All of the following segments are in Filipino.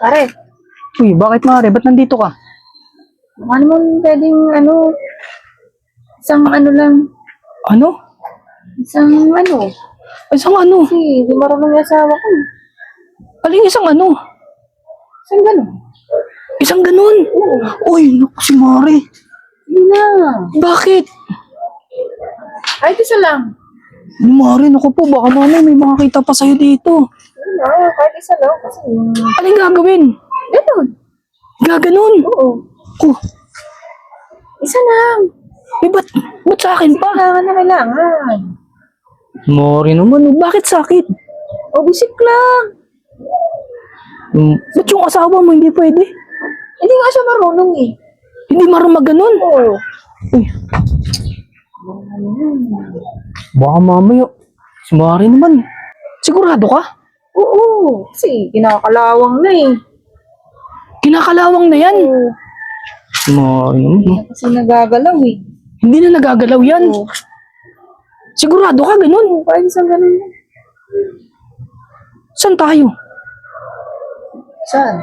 Pare, Uy, bakit mare? Ba't nandito ka? ano mo pwedeng ano, isang ano lang, Ano? isang ano, Isang ano? kasi di marunong yung asawa ko. Aling isang ano? Isang gano'n. Isang ganun? Uy, naku si Mare. Hindi na. Bakit? Ay, ito siya lang. Mare, naku po, baka mamaya may makakita pa sa'yo dito. Na, kahit isa lang. Kasi, Aling gagawin? gano'n. Gaganon? Oo. Oh, Isa lang. eh, ba't, ba't sa akin pa? Kailangan na kailangan. Mare naman, oh, bakit sakit? O, bisik lang. Hmm, ba't yung asawa mo hindi pwede? Hindi nga siya marunong eh. Hindi marunong maganon. Oo. Uy. Baka mamaya, si Mare naman. Sigurado ka? Oo. Kasi, kinakalawang na eh. Kinakalawang na yan. Oo. Si Mare naman. no? Kasi nagagalaw eh. Hindi na nagagalaw yan. Oo. Sigurado ka, ganun. Oo, kahit isang ganun. Saan tayo? Saan?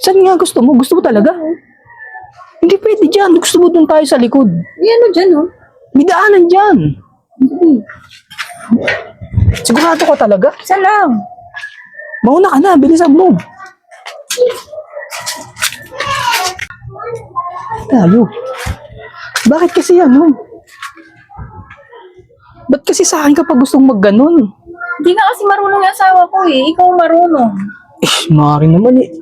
Saan nga gusto mo? Gusto mo talaga? Hindi pwede dyan. Gusto mo dun tayo sa likod. May ano dyan oh. May daanan dyan. Hindi. Sigurado ka talaga? Isa lang. Mauna ka na. Bilisan mo. Tayo. Bakit kasi ano? Ba't kasi sa akin kapag gustong magganon? Hindi nga kasi marunong yung asawa ko eh. Ikaw marunong. Eh, maaari naman eh.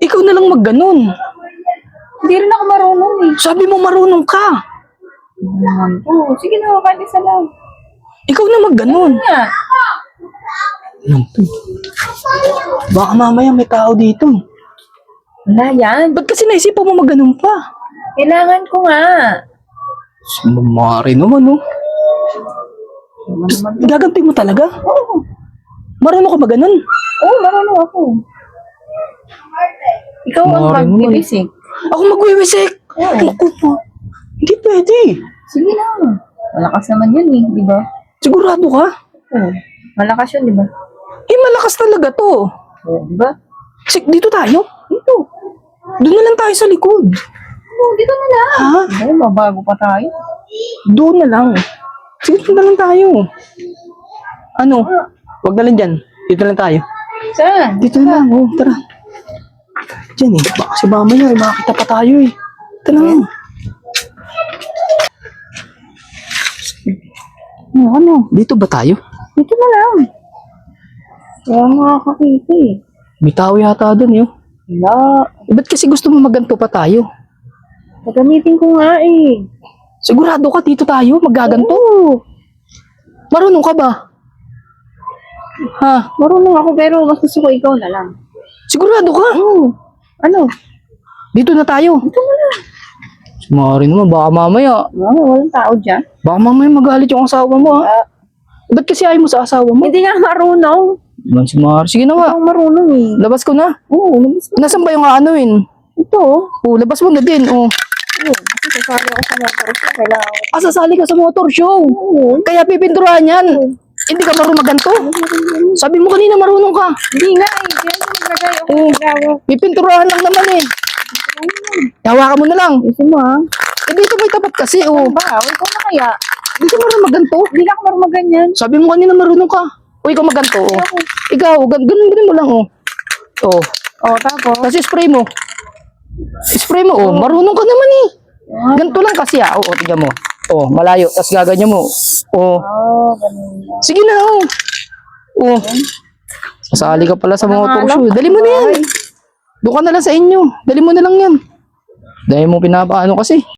Ikaw na lang magganon. Hindi rin ako marunong eh. Sabi mo marunong ka. Naman po. Sige na, kahit isa lang. Ikaw na magganon. Nga. Yan to. Baka mamaya may tao dito. Wala yan. Ba't kasi naisipan mo magganon pa? Kailangan ko nga. Maaari naman, no? Gaganti mo talaga? Oo. Marunong ka ba ganun? Oo, marunong ako. Ikaw ang Mari naman. magbibisik. Ako magwiwisik! Oo. Naku po. Hindi pwede. Sige lang. Malakas naman yun eh, di ba? Sigurado ka? Oo. Malakas yun, di ba? Eh, malakas talaga to. Oo, di ba? Sik, dito tayo? Dito. Doon na lang tayo sa likod. Oo, dito na lang. Ha? Oo, mabago pa tayo. Doon na lang. Sige, doon na lang tayo. Ano? Huwag na lang dyan. Dito lang tayo. Saan? Dito na lang. Oh, tara. Diyan eh. Baka si mamaya, eh, makakita pa tayo eh. Lang. Ano, ano? Dito ba tayo? Dito na lang. Wala makakakita eh. May tao yata doon eh. oh. Wala. Eh, ba't kasi gusto mo maganto pa tayo? Gagamitin ko nga eh. Sigurado ka dito tayo, magaganto? Oo. Marunong ka ba? Ha? Marunong ako pero mas gusto ko ikaw na lang. Sigurado ka? Oo. Ano? Dito na tayo. Dito na lang. Mari naman, baka mamaya. Oo, walang tao dyan. Baka mamaya magalit yung asawa mo ha. Ah, Ba't kasi ayaw mo sa asawa mo? hindi nga marunong. Man si Mari. Sige na nga. Ikaw marunong eh. Labas ko na. Oo, labas ko. Nasaan ba yung aanuin? Ito. Oh, labas mo na din. Oh. Oo, kasi sasali ako sa motor ko. Kailangan ko. Ah, sasali ka sa motor show. Oo. Kaya pipinturahan yan. Hindi ka marunong maganto. Sabi mo kanina marunong ka. Hindi nga eh. Kaya ko naglagay ako. Oo. Kailangan. Pipinturahan lang naman eh. Hawakan mo na lang. Kasi mo ah. Eh, dito may tapat kasi. Oh. Ano ba? Ikaw na kaya. Hindi ka marunong maganto. Hindi na ako marunong ganyan. Sabi mo kanina marunong ka. O, ikaw maganto. Oh. Ikaw, gan ganun ganun mo lang. Oh. Oh. Oo, tapos. Tapos spray mo. Spray mo. Oh, marunong ka naman eh. Ganito lang kasi ah. Oo, tignan mo. Oh, malayo. Tapos gaganyan mo. Oh. Ganun na. Sige na, oh. Oh. Sasali ka pala sa motor show. Dali mo na yan. Doon ka na lang sa inyo. Dali mo na lang yan. Dahil mo pinapaano kasi.